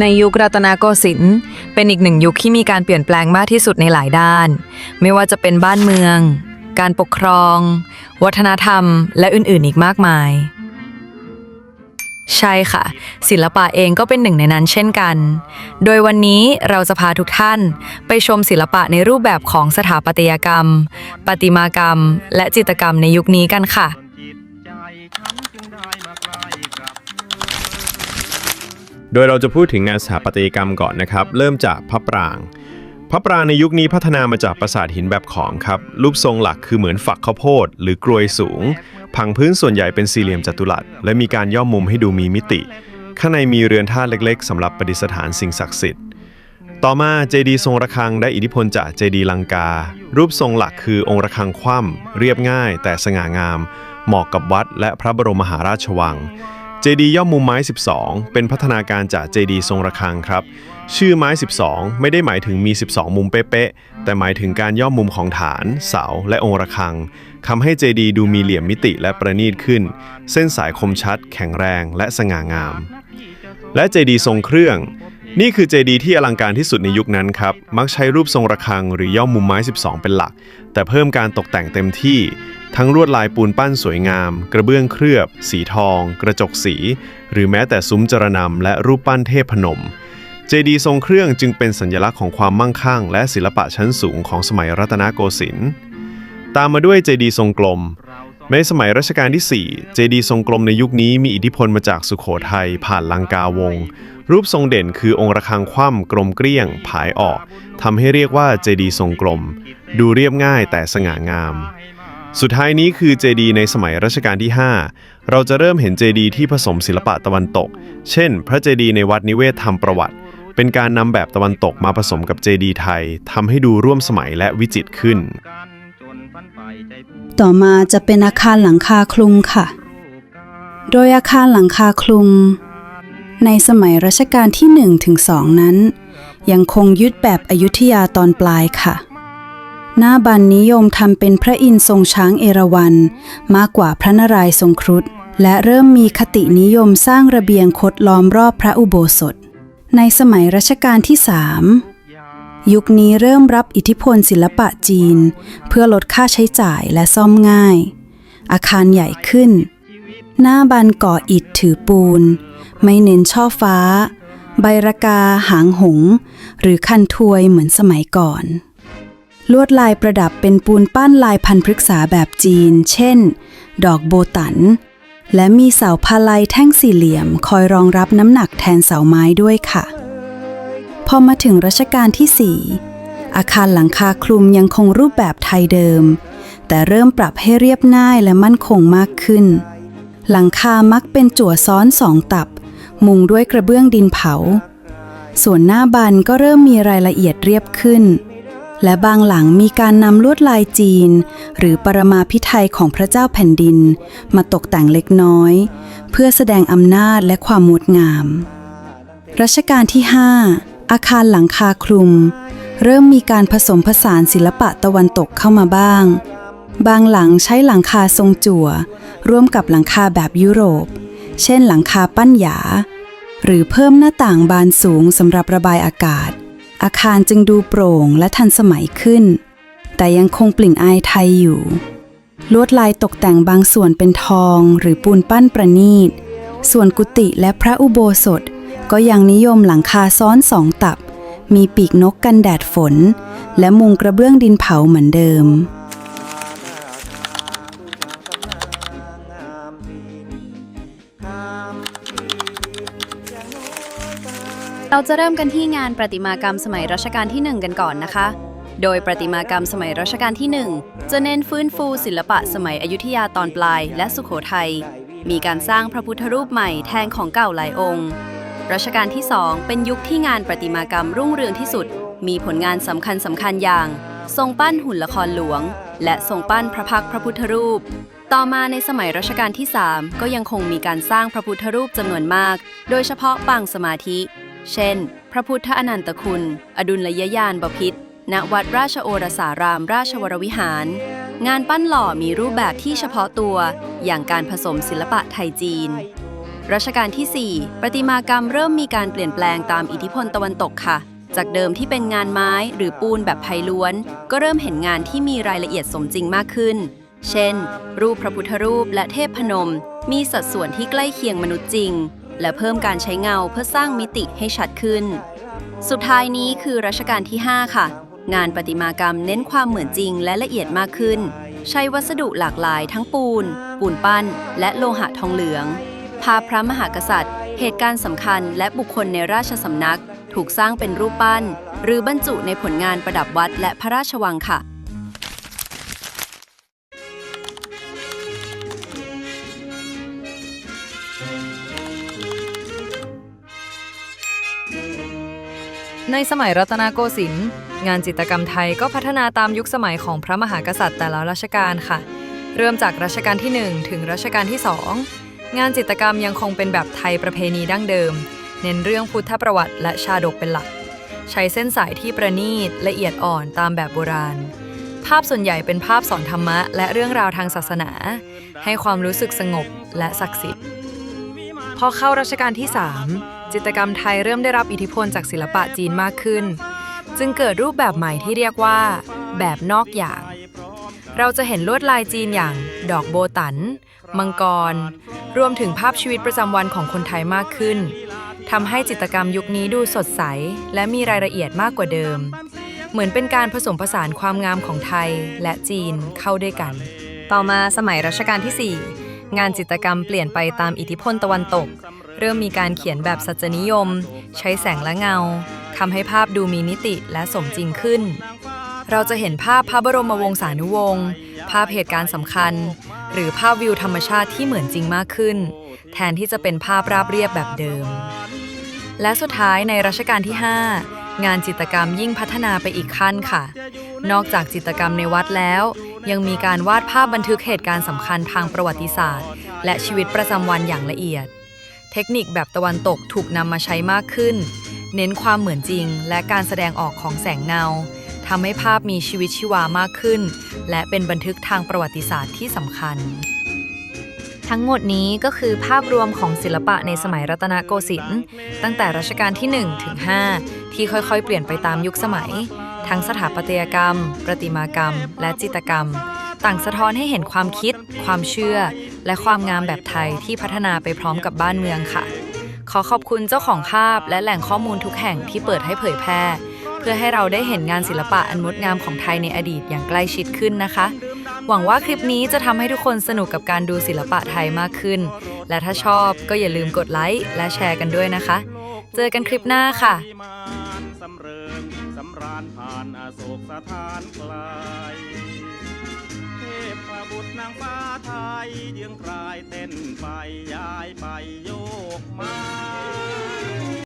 ในยุครัตนโกสินทร์เป็นอีกหนึ่งยุคที่มีการเปลี่ยนแปลงมากที่สุดในหลายด้าน ไม่ว่าจะเป็นบ้านเมือง การปกครอง วัฒนธรรม และอื่นๆ อีกมากมาย ใช่ค่ะ ศิลปะเองก็เป็นหนึ่งในนั้นเช่นกัน โดยวันนี้เราจะพาทุกท่านไปชมศิลปะในรูปแบบของสถาปัตยกรรม ประติมากรรม และจิตรกรรมในยุคนี้กันค่ะ โดยเราจะพูดถึงงานสถาปัตยกรรมก่อนนะครับ เริ่มจากพระปราง พระปรางในยุคนี้พัฒนามาจากปราสาทหินแบบขอมครับ รูปทรงหลักคือเหมือนฝักข้าวโพด หรือกรวยสูงผังพื้นส่วนใหญ่เป็นสี่เหลี่ยมจัตุรัส และมีการย่อมุมให้ดูมีมิติ ข้างในมีเรือนธาตุเล็กๆสำหรับประดิษฐานสิ่งศักดิ์สิทธิ์ต่อมาเจดีย์ทรงระฆังได้อิทธิพลจากเจดีย์ลังกา รูปทรงหลักคือองค์ระฆังคว่ำเรียบง่าย แต่สง่างาม เหมาะกับวัดและพระบรมมหาราชวัง เจดีย์ย่อมมุมไม้ 12 เป็นพัฒนาการจากเจดีย์ทรงระฆังครับ ชื่อไม้ 12 ไม่ได้หมายถึงมี 12 มุมเป๊ะๆ แต่หมายถึงการย่อมุมของฐาน เสา และองค์ระฆังทำให้เจดีย์ดูมีเหลี่ยมมิติและประณีตขึ้น เส้นสายคมชัด แข็งแรง และสง่างาม และเจดีย์ทรงเครื่อง นี่คือเจดีย์ที่อลังการที่สุดในยุคนั้นครับ มักใช้รูปทรงระฆังหรือย่อมุมไม้ 12 เป็นหลัก แต่เพิ่มการตกแต่งเต็มที่ ทั้งลวดลายปูนปั้นสวยงาม กระเบื้องเคลือบ สีทอง กระจกสี หรือแม้แต่ซุ้มจรนำและรูปปั้นเทพพนม เจดีย์ทรงเครื่องจึงเป็นสัญลักษณ์ของความมั่งคั่ง และศิลปะชั้นสูงของสมัยรัตนโกสินทร์ ตามมาด้วยเจดีย์ทรงกลม ในสมัยรัชกาลที่ 4 เจดีย์ทรงกลมในยุคนี้มีอิทธิพลมาจากสุโขทัยผ่านลังกาวง รูปทรงเด่นคือองค์ระฆังคว่ำกลมเกลี้ยง ผายออกทำให้เรียกว่าเจดีย์ทรงกลม ดูเรียบง่ายแต่สง่างาม สุดท้ายนี้คือเจดีย์ในสมัยรัชกาลที่ 5 เราจะเริ่มเห็นเจดีย์ที่ผสมศิลปะตะวันตก เช่น พระเจดีย์ในวัดนิเวศธรรมประวัติ เป็นการนำแบบตะวันตกมาผสมกับเจดีย์ไทยทำให้ดูร่วมสมัยและวิจิตรขึ้น ต่อมาจะเป็นอาคารหลังคาคลุมค่ะ โดยอาคารหลังคาคลุม ในสมัยรัชกาลที่1ถึง2นั้น ยังคงยึดแบบอยุธยาตอนปลายค่ะ หน้าบันนิยมทำเป็นพระอินทร์ทรงช้างเอราวัณมากกว่าพระนารายณ์ทรงครุฑและเริ่มมีคตินิยมสร้างระเบียงคดล้อมรอบพระอุโบสถ ในสมัยรัชกาลที่สาม ยุคนี้เริ่มรับอิทธิพลศิลปะจีน เพื่อลดค่าใช้จ่ายและซ่อมง่าย อาคารใหญ่ขึ้น หน้าบันก่ออิฐถือปูน ไม่เน้นช่อฟ้า ใบระกาหางหง หรือคันทวยเหมือนสมัยก่อน ลวดลายประดับเป็นปูนปั้นลายพันพฤกษาแบบจีน เช่น ดอกโบตัน และมีเสาพาลัยแท่งสี่เหลี่ยม คอยรองรับน้ำหนักแทนเสาไม้ด้วยค่ะ พอมาถึงรัชกาลที่ 4 อาคารหลังคาคลุมยังคงรูปแบบไทยเดิม แต่เริ่มปรับให้เรียบง่ายและมั่นคงมากขึ้น หลังคามักเป็นจั่วซ้อนสองตับ มุงด้วยกระเบื้องดินเผา ส่วนหน้าบันก็เริ่มมีรายละเอียดเรียบขึ้น และบางหลังมีการนำลวดลายจีน หรือปรมาพิไทยของพระเจ้าแผ่นดิน มาตกแต่งเล็กน้อย เพื่อแสดงอำนาจและความงดงามรัชกาลที่ 5 อาคารหลังคาคลุม เริ่มมีการผสมผสานศิลปะตะวันตกเข้ามาบ้าง บางหลังใช้หลังคาทรงจั่ว ร่วมกับหลังคาแบบยุโรป เช่นหลังคาปั้นหยา หรือเพิ่มหน้าต่างบานสูงสำหรับระบายอากาศ อาคารจึงดูโปร่งและทันสมัยขึ้น แต่ยังคงปลิ่นอายไทยอยู่ ลวดลายตกแต่งบางส่วนเป็นทองหรือปูนปั้นประณีต ส่วนกุฏิและพระอุโบสถ ก็ยังนิยมหลังคาซ้อนสองตับ มีปีกนกกันแดดฝน และมุงกระเบื้องดินเผาเหมือนเดิม เราจะเริ่มกันที่งานประติมากรรมสมัยรัชกาลที่ 1 กันก่อนนะคะ โดยประติมากรรมสมัยรัชกาลที่ 1 จะเน้นฟื้นฟูศิลปะสมัยอยุธยาตอนปลายและสุโขทัย มีการสร้างพระพุทธรูปใหม่แทนของเก่าหลายองค์ รัชกาลที่2เป็นยุคที่งานประติมากรรมรุ่งเรืองที่สุด มีผลงานสำคัญสำคัญอย่าง ทรงปั้นหุ่นละครหลวง และทรงปั้นพระพักพระพุทธรูป ต่อมาในสมัยรัชกาลที่ 3 ก็ยังคงมีการสร้างพระพุทธรูปจำนวนมาก โดยเฉพาะปางสมาธิ เช่น พระพุทธอนันตคุณ อดุลยญาณบพิษณวัดราชโอรสารามราชวรวิหาร งานปั้นหล่อมีรูปแบบที่เฉพาะตัว อย่างการผสมศิลปะไทยจีน รัชกาลที่ 4 ประติมากรรมเริ่มมีการเปลี่ยนแปลงตามอิทธิพลตะวันตกค่ะ จากเดิมที่เป็นงานไม้หรือปูนแบบไพล้วน ก็เริ่มเห็นงานที่มีรายละเอียดสมจริงมากขึ้น เช่น รูปพระพุทธรูปและเทพพนม มีสัดส่วนที่ใกล้เคียงมนุษย์จริง และเพิ่มการใช้เงาเพื่อสร้างมิติให้ชัดขึ้น สุดท้ายนี้คือรัชกาลที่ 5 ค่ะ งานประติมากรรมเน้นความเหมือนจริงและละเอียดมากขึ้น ใช้วัสดุหลากหลายทั้งปูน ปูนปั้น และโลหะทองเหลืองาพพระมหากษัตริย์ เหตุการณ์สำคัญและบุคคลในราชสำนัก ถูกสร้างเป็นรูปปั้น หรือบรรจุในผลงานประดับวัดและพระราชวังค่ะ ในสมัยรัตนโกสินทร์งานจิตรกรรมไทยก็พัฒนาตามยุคสมัยของพระมหากษัตริย์แต่ละรัชกาลค่ะ เริ่มจากรัชกาลที่ 1 ถึงรัชกาลที่ 2 งานจิตรกรรมยังคงเป็นแบบไทยประเพณีดั้งเดิม เน้นเรื่องพุทธประวัติและชาดกเป็นหลัก ใช้เส้นสายที่ประณีตละเอียดอ่อนตามแบบโบราณ ภาพส่วนใหญ่เป็นภาพสอนธรรมะ และเรื่องราวทางศาสนา ให้ความรู้สึกสงบและศักดิ์สิทธิ์พอเข้ารัชกาลที่ 3 จิตรกรรมไทยเริ่มได้รับอิทธิพลจากศิลปะจีนมากขึ้น จึงเกิดรูปแบบใหม่ที่เรียกว่า แบบนอกอย่าง เราจะเห็นลวดลายจีนอย่าง ดอกโบตัน มังกร รวมถึงภาพชีวิตประจำวันของคนไทยมากขึ้นทำให้จิตรกรรมยุคนี้ดูสดใส และมีรายละเอียดมากกว่าเดิม เหมือนเป็นการผสมผสานความงามของไทยและจีนเข้าด้วยกัน ต่อมาสมัยรัชกาลที่ 4 งานจิตรกรรมเปลี่ยนไปตามอิทธิพลตะวันตก เริ่มมีการเขียนแบบสัจนิยม ใช้แสงและเงาทำให้ภาพดูมีนิติและสมจริงขึ้น เราจะเห็นภาพพระบรมวงศานุวงศ์ ภาพเหตุการณ์สำคัญ หรือภาพวิวธรรมชาติที่เหมือนจริงมากขึ้น แทนที่จะเป็นภาพราบเรียบแบบเดิม และสุดท้ายในรัชกาลที่ 5 งานจิตรกรรมยิ่งพัฒนาไปอีกขั้นค่ะ นอกจากจิตรกรรมในวัดแล้ว ยังมีการวาดภาพบันทึกเหตุการณ์สำคัญทางประวัติศาสตร์ และชีวิตประจำวันอย่างละเอียด เทคนิคแบบตะวันตกถูกนำมาใช้มากขึ้น เน้นความเหมือนจริง และการแสดงออกของแสงเงา ทำให้ภาพมีชีวิตชีวามากขึ้น และเป็นบันทึกทางประวัติศาสตร์ที่สำคัญ ทั้งหมดนี้ก็คือภาพรวมของศิลปะในสมัยรัตนโกสินทร์ตั้งแต่รัชกาลที่1ถึง5ที่ค่อยๆ เปลี่ยนไปตามยุคสมัย ทั้งสถาปัตยกรรม ประติมากรรม และจิตรกรรม ต่างสะท้อนให้เห็นความคิด ความเชื่อ และความงามแบบไทยที่พัฒนาไปพร้อมกับบ้านเมืองค่ะ ขอขอบคุณเจ้าของภาพและแหล่งข้อมูลทุกแห่งที่เปิดให้เผยแพร่ เพื่อให้เราได้เห็นงานศิลปะอันงดงามของไทยในอดีตอย่างใกล้ชิดขึ้นนะคะ หวังว่าคลิปนี้จะทำให้ทุกคนสนุกกับการดูศิลปะไทยมากขึ้น และถ้าชอบก็อย่าลืมกดไลค์และแชร์กันด้วยนะคะ เจอกันคลิปหน้าค่ะสำเริงสำราญผ่านอโศกสถานไกลเทพบุตรนางฟ้าไทยยืงกลายเต้นไปย้ายไปโยกมา